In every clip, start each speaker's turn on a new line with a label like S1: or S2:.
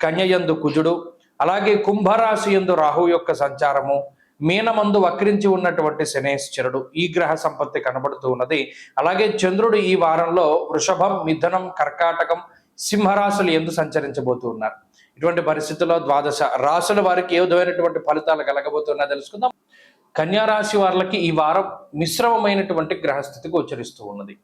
S1: కన్యయందు కుజుడు అలాగే కుంభరాశి యందు రాహు యొక్క సంచారము మీనమందు వక్రించి ఉన్నటువంటి శనేశ్వరుడు ఈ గ్రహ సంపత్తి కనబడుతూ ఉన్నది. అలాగే చంద్రుడు ఈ వారంలో వృషభం మిథునం కర్కాటకం సింహరాశులు ఎందు సంచరించబోతూ ఉన్నారు. ఇటువంటి పరిస్థితుల్లో ద్వాదశ రాశుల వారికి ఏ విధమైనటువంటి ఫలితాలు కలగబోతున్నా తెలుసుకుందాం. కన్యారాశి వారికి ఈ వారం మిశ్రమమైనటువంటి గ్రహస్థితి గోచరిస్తూ ఉన్నది.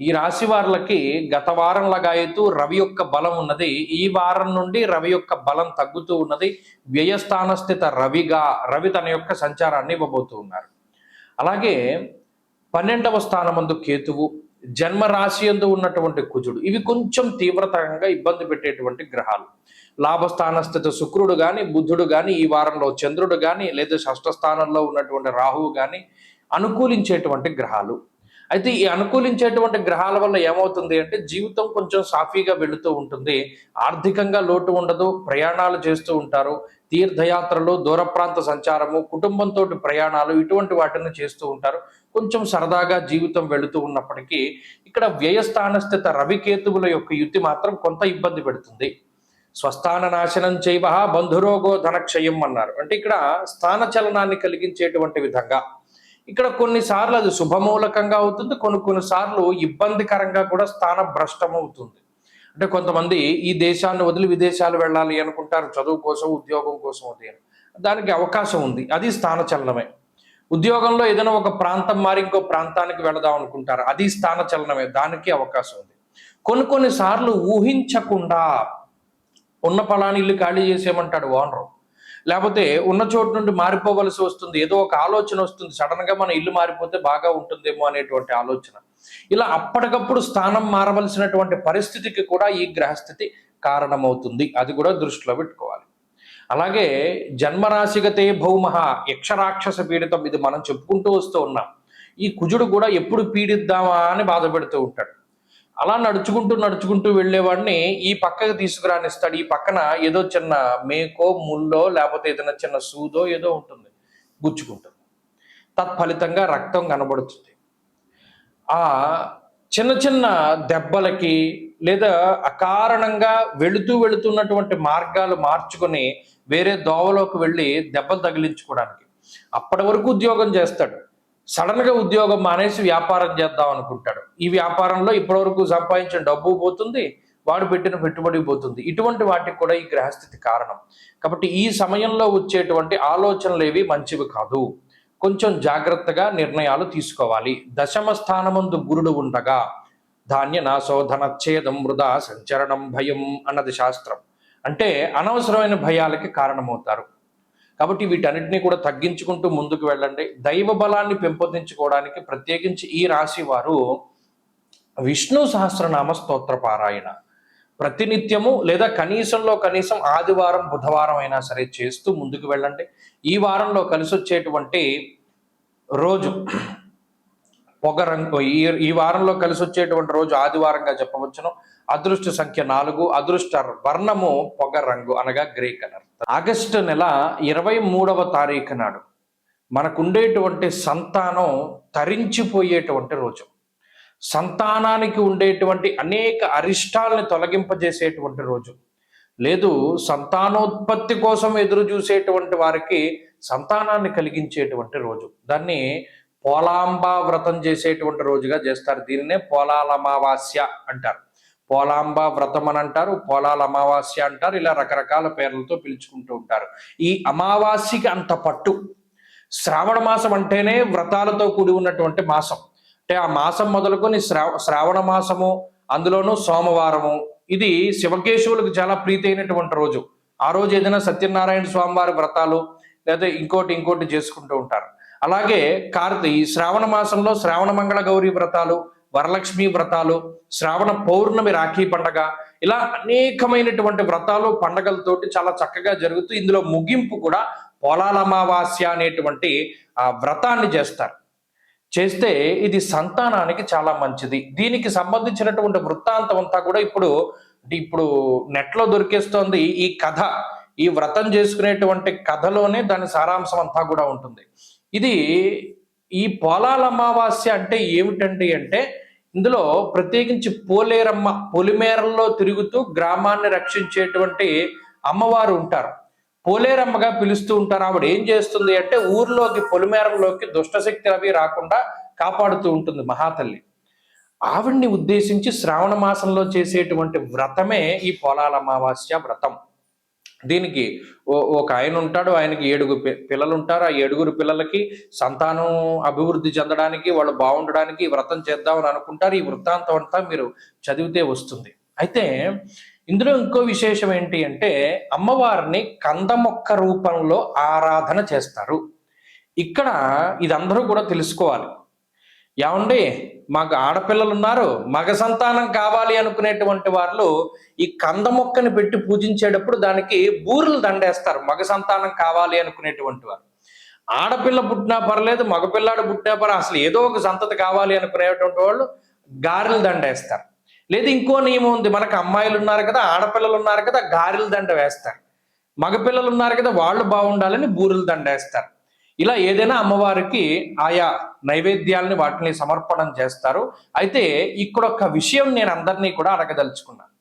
S1: ఈ రాశి వారులకి గత వారం లగాయతూ రవి యొక్క బలం ఉన్నది. ఈ వారం నుండి రవి యొక్క బలం తగ్గుతూ ఉన్నది. వ్యయస్థాన స్థిత రవిగా రవి తన యొక్క సంచారాన్ని ఇవ్వబోతూ ఉన్నారు. అలాగే పన్నెండవ స్థానమందు కేతువు జన్మ రాశి యందు ఉన్నటువంటి కుజుడు. ఇవి కొంచెం తీవ్రతరంగా ఇబ్బంది పెట్టేటువంటి గ్రహాలు. లాభస్థానస్థిత శుక్రుడు కానీ బుద్ధుడు కానీ ఈ వారంలో చంద్రుడు కానీ లేదా షష్ఠ స్థానంలో ఉన్నటువంటి రాహువు కానీ అనుకూలించేటువంటి గ్రహాలు. అయితే ఈ అనుకూలించేటువంటి గ్రహాల వల్ల ఏమవుతుంది అంటే జీవితం కొంచెం సాఫీగా వెళుతూ ఉంటుంది. ఆర్థికంగా లోటు ఉండదు. ప్రయాణాలు చేస్తూ ఉంటారు. తీర్థయాత్రలు దూర ప్రాంత సంచారము కుటుంబంతో ప్రయాణాలు ఇటువంటి వాటిని చేస్తూ ఉంటారు. కొంచెం సరదాగా జీవితం వెళుతూ ఉన్నప్పటికీ ఇక్కడ వ్యయస్థానస్థిత రవికేతువుల యొక్క యుతి మాత్రం కొంత ఇబ్బంది పెడుతుంది. స్వస్థాన నాశనం చేయవ బంధురోగో ధనక్షయం అన్నారు. అంటే ఇక్కడ స్థాన చలనాన్ని కలిగించేటువంటి విధంగా ఇక్కడ కొన్నిసార్లు అది శుభమూలకంగా అవుతుంది కొన్ని కొన్నిసార్లు ఇబ్బందికరంగా కూడా స్థాన భ్రష్టం అవుతుంది అంటే కొంతమంది ఈ దేశాన్ని వదిలి విదేశాలు వెళ్ళాలి అనుకుంటారు చదువు కోసం ఉద్యోగం కోసం అది దానికి అవకాశం ఉంది అది స్థాన చలనమే ఉద్యోగంలో ఏదైనా ఒక ప్రాంతం మారి ఇంకో ప్రాంతానికి వెళదాం అనుకుంటారు అది స్థాన చలనమే దానికి అవకాశం ఉంది. కొన్ని కొన్ని సార్లు ఊహించకుండా ఉన్న పొలాన్ని ఇల్లు ఖాళీ చేసేయమంటాడు ఓనరు. లేకపోతే ఉన్న చోటు నుండి మారిపోవలసి వస్తుంది. ఏదో ఒక ఆలోచన వస్తుంది. సడన్గా మన ఇల్లు మారిపోతే బాగా ఉంటుందేమో అనేటువంటి ఆలోచన. ఇలా అప్పటికప్పుడు స్థానం మారవలసినటువంటి పరిస్థితికి కూడా ఈ గ్రహస్థితి కారణమవుతుంది. అది కూడా దృష్టిలో పెట్టుకోవాలి. అలాగే జన్మరాశిగతే భౌమహ యక్షరాక్షస పీడితం ఇది మనం చెప్పుకుంటూ వస్తూ ఉన్నాం. ఈ కుజుడు కూడా ఎప్పుడు పీడిద్దామా అని బాధపెడుతూ ఉంటాడు. అలా నడుచుకుంటూ నడుచుకుంటూ వెళ్ళేవాడిని ఈ పక్కకి తీసుకురానిస్తాడు. ఈ పక్కన ఏదో చిన్న మేకో ముల్లో లేకపోతే ఏదైనా చిన్న సూదో ఏదో ఉంటుంది. గుచ్చుకుంటుంది. తత్ఫలితంగా రక్తం కనబడుతుంది. ఆ చిన్న చిన్న దెబ్బలకి లేదా అకారణంగా వెళుతూ వెళుతున్నటువంటి మార్గాలు మార్చుకొని వేరే దోవలోకి వెళ్ళి దెబ్బలు తగిలించుకోవడానికి అప్పటి వరకు ఉద్యోగం చేస్తాడు. సడన్గా ఉద్యోగం మానేసి వ్యాపారం చేద్దాం అనుకుంటాడు. ఈ వ్యాపారంలో ఇప్పటివరకు సంపాదించిన డబ్బు పోతుంది వాడు పెట్టిన పెట్టుబడి పోతుంది. ఇటువంటి వాటికి కూడా ఈ గ్రహస్థితి కారణం. కాబట్టి ఈ సమయంలో వచ్చేటువంటి ఆలోచనలు ఏవి మంచివి కాదు. కొంచెం జాగ్రత్తగా నిర్ణయాలు తీసుకోవాలి. దశమ స్థానమందు గురుడు ఉండగా ధాన్య నాశోధనచ్ఛేదం వృధా సంచరణం భయం అన్నది శాస్త్రం. అంటే అనవసరమైన భయాలకి కారణమవుతారు. కాబట్టి వీటన్నిటిని కూడా తగ్గించుకుంటూ ముందుకు వెళ్ళండి. దైవ బలాన్ని పెంపొందించుకోవడానికి ప్రత్యేకించి ఈ రాశి వారు విష్ణు సహస్రనామ స్తోత్ర పారాయణ. ప్రతినిత్యము లేదా కనీసంలో కనీసం ఆదివారం బుధవారం అయినా సరే చేస్తూ ముందుకు వెళ్ళండి. ఈ వారంలో కలిసి వచ్చేటువంటి రోజు పొగ రంగు ఈ ఈ వారంలో కలిసి వచ్చేటువంటి రోజు ఆదివారంగా చెప్పవచ్చును. అదృష్ట సంఖ్య నాలుగు అదృష్ట వర్ణము పొగ రంగు అనగా గ్రే కలర్. ఆగస్టు నెల ఇరవై మూడవ తారీఖు నాడు మనకుండేటువంటి సంతానం తరించిపోయేటువంటి రోజు. సంతానానికి ఉండేటువంటి అనేక అరిష్టాలను తొలగింపజేసేటువంటి రోజు. లేదు సంతానోత్పత్తి కోసం ఎదురు చూసేటువంటి వారికి సంతానాన్ని కలిగించేటువంటి రోజు. దాన్ని పోలాంబా వ్రతం చేసేటువంటి రోజుగా చేస్తారు. దీనినే పోలాలమావాస్య అంటారు. పోలాంబ వ్రతం అని అంటారు పోలాల అమావాస్య అంటారు ఇలా రకరకాల పేర్లతో పిలుచుకుంటూ ఉంటారు. ఈ అమావాస్యకి అంత పట్టు. శ్రావణ మాసం అంటేనే వ్రతాలతో కూడి ఉన్నటువంటి మాసం. అంటే ఆ మాసం మొదలుకొని శ్రావ శ్రావణ మాసము అందులోనూ సోమవారము. ఇది శివకేశవులకు చాలా ప్రీతి అయినటువంటి రోజు. ఆ రోజు ఏదైనా సత్యనారాయణ స్వామివారి వ్రతాలు లేదా ఇంకోటి ఇంకోటి చేసుకుంటూ ఉంటారు. అలాగే కార్తీ ఈ శ్రావణ మాసంలో శ్రావణ మంగళ గౌరీ వ్రతాలు వరలక్ష్మి వ్రతాలు శ్రావణ పౌర్ణమి రాఖీ పండగ ఇలా అనేకమైనటువంటి వ్రతాలు పండగలతోటి చాలా చక్కగా జరుగుతూ ఇందులో ముగింపు కూడా పోలాలమావాస్య అనేటువంటి ఆ వ్రతాన్ని చేస్తారు. చేస్తే ఇది సంతానానికి చాలా మంచిది. దీనికి సంబంధించినటువంటి వృత్తాంతం అంతా కూడా ఇప్పుడు ఇప్పుడు నెట్లో దొరికేస్తోంది ఈ కథ. ఈ వ్రతం చేసుకునేటువంటి కథలోనే దాని సారాంశం అంతా కూడా ఉంటుంది. ఇది ఈ పోలాల అమావాస్య అంటే ఏమిటండి అంటే ఇందులో ప్రత్యేకించి పోలేరమ్మ పొలిమేరల్లో తిరుగుతూ గ్రామాన్ని రక్షించేటువంటి అమ్మవారు ఉంటారు. పోలేరమ్మగా పిలుస్తూ ఉంటారు. ఆవిడ ఏం చేస్తుంది అంటే ఊర్లోకి పొలిమేరంలోకి దుష్టశక్తి అవి రాకుండా కాపాడుతూ ఉంటుంది మహాతల్లి. ఆవిడ్ని ఉద్దేశించి శ్రావణ మాసంలో చేసేటువంటి వ్రతమే ఈ పోలాల అమావాస్య వ్రతం. దీనికి ఓ- ఒక ఆయన ఉంటాడు ఆయనకి ఏడుగురు పిల్లలు ఉంటారు ఆ ఏడుగురు పిల్లలకి సంతానం అభివృద్ధి చెందడానికి వాళ్ళు బాగుండడానికి వ్రతం చేద్దామని అనుకుంటారు. ఈ వృత్తాంతం అంతా మీరు చదివితే వస్తుంది. అయితే ఇందులో ఇంకో విశేషం ఏంటి అంటే అమ్మవారిని కందమొక్క రూపంలో ఆరాధన చేస్తారు. ఇక్కడ ఇది అందరూ కూడా తెలుసుకోవాలి. ఏమండి? మాకు ఆడపిల్లలు ఉన్నారు మగ సంతానం కావాలి అనుకునేటువంటి వాళ్ళు ఈ కంద మొక్కని పెట్టి పూజించేటప్పుడు దానికి బూరెలు దండేస్తారు మగ సంతానం కావాలి అనుకునేటువంటి వారు ఆడపిల్ల పుట్టినా పర్లేదు మగపిల్లాడు పుట్టినా పర్లేదు అసలు ఏదో ఒక సంతతి కావాలి అనుకునేటువంటి వాళ్ళు గారెలు దండేస్తారు. లేదు ఇంకో నియమం ఉంది మనకు అమ్మాయిలు ఉన్నారు కదా ఆడపిల్లలు ఉన్నారు కదా గారెల దండ వేస్తారు. మగపిల్లలు ఉన్నారు కదా వాళ్ళు బాగుండాలని బూరెలు దండేస్తారు. ఇలా ఏదైనా అమ్మవారికి ఆయా నైవేద్యాలని వాటిని సమర్పణం చేస్తారు. అయితే ఇక్కడ ఒక విషయం నేను అందరినీ కూడా అడగదలుచుకున్నాను.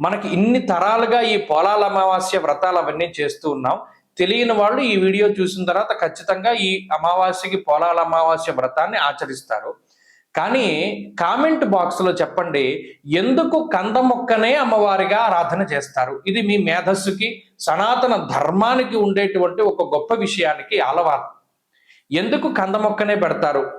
S1: మనకి ఇన్ని తరాలుగా ఈ పోలాల అమావాస్య వ్రతాలు అవన్నీ చేస్తూ ఉన్నాం. తెలియని వాళ్ళు ఈ వీడియో చూసిన తర్వాత ఖచ్చితంగా ఈ అమావాస్యకి పోలాల అమావాస్య వ్రతాన్ని ఆచరిస్తారు. కానీ కామెంట్ బాక్స్లో చెప్పండి ఎందుకు కంద మొక్కనే అమ్మవారిగా ఆరాధన చేస్తారు? ఇది మీ మేధస్సుకి సనాతన ధర్మానికి ఉండేటువంటి ఒక గొప్ప విషయానికి అలవాటు. ఎందుకు కంద మొక్కనే పెడతారు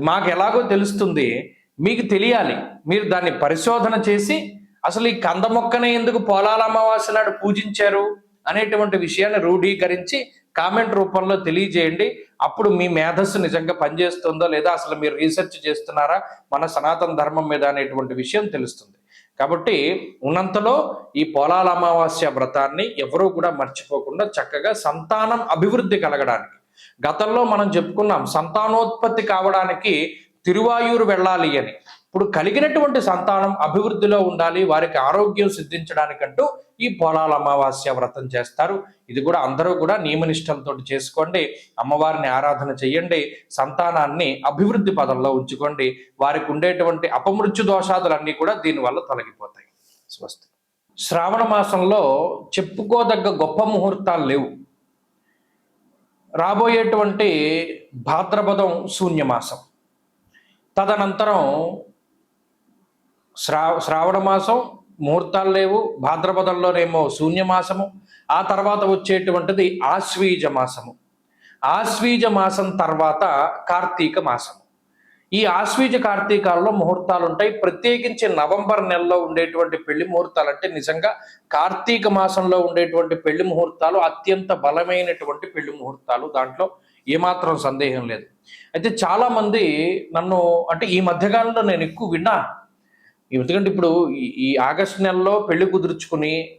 S1: మాకు ఎలాగో తెలుస్తుంది. మీకు తెలియాలి. మీరు దాన్ని పరిశోధన చేసి అసలు ఈ కంద మొక్కనే ఎందుకు పోలాల అమావాస్య నాడు పూజించారు అనేటువంటి విషయాన్ని రూఢీకరించి కామెంట్ రూపంలో తెలియజేయండి. అప్పుడు మీ మేధస్సు నిజంగా పనిచేస్తుందో లేదా అసలు మీరు రీసెర్చ్ చేస్తున్నారా మన సనాతన ధర్మం మీద అనేటువంటి విషయం తెలుస్తుంది. కాబట్టి ఉన్నంతలో ఈ పోలాల అమావాస్య వ్రతాన్ని ఎవరూ కూడా మర్చిపోకుండా చక్కగా సంతానం అభివృద్ధి కలగడానికి గతంలో మనం చెప్పుకున్నాం సంతానోత్పత్తి కావడానికి తిరువాయూరు వెళ్ళాలి అని. ఇప్పుడు కలిగినటువంటి సంతానం అభివృద్ధిలో ఉండాలి వారికి ఆరోగ్యం సిద్ధించడానికంటూ ఈ పొలాల అమావాస్య వ్రతం చేస్తారు. ఇది కూడా అందరూ కూడా నియమనిష్టంతో చేసుకోండి అమ్మవారిని ఆరాధన చేయండి సంతానాన్ని అభివృద్ధి పదంలో ఉంచుకోండి వారికి ఉండేటువంటి అపమృత్యు దోషాదులన్నీ కూడా దీనివల్ల తొలగిపోతాయి. స్వస్తి. శ్రావణ మాసంలో చెప్పుకోదగ్గ గొప్ప ముహూర్తాలు లేవు. రాబోయేటువంటి భాద్రపదం శూన్యమాసం. తదనంతరం శ్రా శ్రావణ మాసం ముహూర్తాలు లేవు భాద్రపదంలోనేమో శూన్యమాసము ఆ తర్వాత వచ్చేటువంటిది ఆశ్వీజ మాసము. ఆశ్వీజ మాసం తర్వాత కార్తీక మాసము. ఈ ఆశ్వీజ కార్తీకాలలో ముహూర్తాలు ఉంటాయి ప్రత్యేకించి నవంబర్ నెలలో ఉండేటువంటి పెళ్ళి ముహూర్తాలు అంటే నిజంగా కార్తీక మాసంలో ఉండేటువంటి పెళ్ళి ముహూర్తాలు అత్యంత బలమైనటువంటి పెళ్ళి ముహూర్తాలు. దాంట్లో ఏమాత్రం సందేహం లేదు. అయితే చాలా మంది నన్ను అంటే ఈ మధ్యకాలంలో నేను ఎక్కువ విన్నా. ఎందుకంటే ఇప్పుడు ఈ- ఆగస్టు ఆగస్ట్ నెలలో పెళ్ళి కుదుర్చుకుని